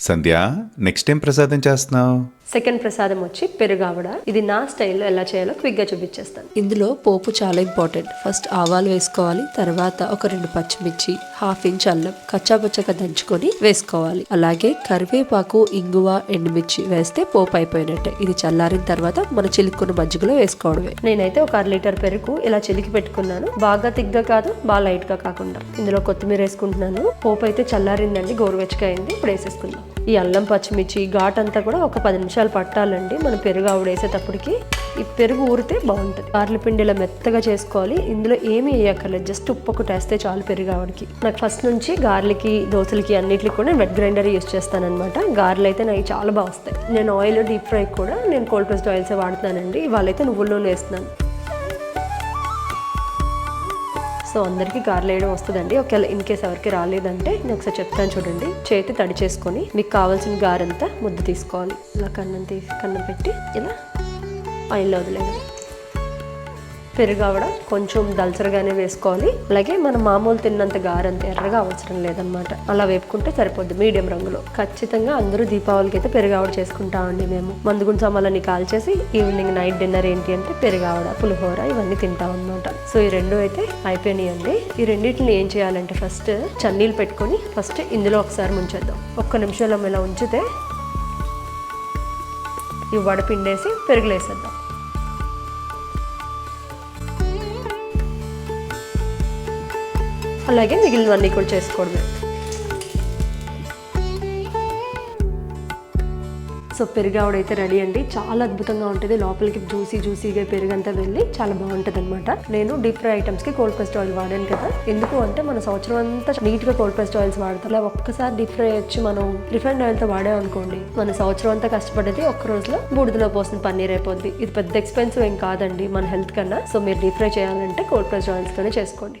సంధ్య next time ప్రసాదం చేస్తున్నావు? Second ప్రసాదం వచ్చి పెరుగావడ. ఇది నా స్టైల్లో ఎలా చేయాలో క్విక్గా చూపించేస్తాను. ఇందులో పోపు చాలా ఇంపార్టెంట్. ఫస్ట్ ఆవాలు వేసుకోవాలి తర్వాత ఒక రెండు పచ్చిమిర్చి హాఫ్ ఇంచ్ అల్లం కచ్చాపచ్చగా దంచుకొని వేసుకోవాలి. అలాగే కరివేపాకు ఇంగువ ఎండుమిర్చి వేస్తే పోపు అయిపోయినట్టే. ఇది చల్లారిన తర్వాత మన చిలుక్కున్న మజ్జిగలో వేసుకోవడమే. నేనైతే ఒక అర లీటర్ పెరుగు ఇలా చిలికి పెట్టుకున్నాను. బాగా తిగ్గా కాదు బాగా లైట్గా కాకుండా. ఇందులో కొత్తిమీర వేసుకుంటున్నాను. పోపు అయితే చల్లారిందండి గోరువెచ్చగా అయింది ఇప్పుడు వేసేసుకుందాం. ఈ అల్లం పచ్చిమిర్చి ఘాట్ అంతా కూడా ఒక పది నిమిషాలు పట్టాలండి. మనం పెరుగు ఆవిడ వేసేటప్పటికి ఈ పెరుగు ఊరితే బాగుంటుంది. గార్ల పిండి ఇలా మెత్తగా చేసుకోవాలి. ఇందులో ఏమీ వేయక్కర్లేదు. జస్ట్ ఉప్పు ఒకటి వేస్తే చాలు పెరుగు ఆవిడకి. నాకు ఫస్ట్ నుంచి గార్లకి దోశలకి అన్నిటికి కూడా నేను వెట్ గ్రైండర్ యూస్ చేస్తానమాట గార్లు అయితే నాకు చాలా బాగా వస్తాయి. నేను ఆయిల్ డీప్ ఫ్రై కూడా నేను కోల్డ్ ప్రెస్డ్ ఆయిల్స్ వాడుతున్నానండి ఇవాళైతే నువ్వుల నూనె వేస్తున్నాను. సో అందరికీ గారెలు వేయడం వస్తుందండి. ఒకవేళ ఇన్ కేస్ ఎవరికి రాలేదంటే నేను ఒకసారి చెప్తాను చూడండి. చేతి తడి చేసుకొని మీకు కావాల్సిన గారంతా ముద్ద తీసుకోవాలి. ఇలా కన్నం తీసి కన్నం పెట్టి ఇలా ఆయిల్లో వదిలేయాలి పెరుగు ఆవిడ కొంచెం దల్చరగానే వేసుకోవాలి. అలాగే మనం మామూలు తిన్నంత గారంత ఎర్రగా అవసరం లేదనమాట అలా వేపుకుంటే సరిపోద్ది మీడియం రంగులో. ఖచ్చితంగా అందరూ దీపావళికి అయితే పెరుగు ఆవిడ చేసుకుంటామండి మేము. మందుగుండు సామాన్లని కాల్చేసి ఈవినింగ్ నైట్ డిన్నర్ ఏంటి అంటే పెరుగు ఆవిడ పులిహోర ఇవన్నీ తింటాం అనమాట సో ఈ రెండు అయితే అయిపోయినాయండి. ఈ రెండింటిని ఏం చేయాలంటే ఫస్ట్ చన్నీళ్ళు పెట్టుకొని ఫస్ట్ ఇందులో ఒకసారి ముంచేద్దాం. ఒక్క నిమిషంలో ఇలా ఉంచితే ఈ వడపిండేసి పెరుగులేసేద్దాం. అలాగే మిగిలినవన్నీ కూడా చేసుకోవడమే. సో పెరుగావిడ అయితే రెడీ అండి. చాలా అద్భుతంగా ఉంటుంది. లోపలికి జ్యూసీ జ్యూసీగా పెరుగంతా వెళ్ళి చాలా బాగుంటుంది అనమాట నేను డీప్ ఫ్రై ఐటమ్స్కి కోల్డ్ ప్రెస్డ్ ఆయిల్ వాడాను కదా. ఎందుకు అంటే మన సంవత్సరం అంతా నీట్గా కోల్డ్ ప్రెస్డ్ ఆయిల్స్ వాడతాం. అలా ఒక్కసారి డీప్ ఫ్రై వచ్చి మనం. రిఫైండ్ ఆయిల్తో వాడామనుకోండి మన సంవత్సరం అంతా కష్టపడేది ఒక్క రోజులో బూడిదలో పోసిన పన్నీర్ అయిపోద్ది. ఇది పెద్ద ఎక్స్పెన్సివ్ ఏం కాదండి మన హెల్త్ కన్నా. సో మీరు డీప్ ఫ్రై చేయాలంటే కోల్డ్ ప్రెస్డ్ ఆయిల్స్తోనే చేసుకోండి.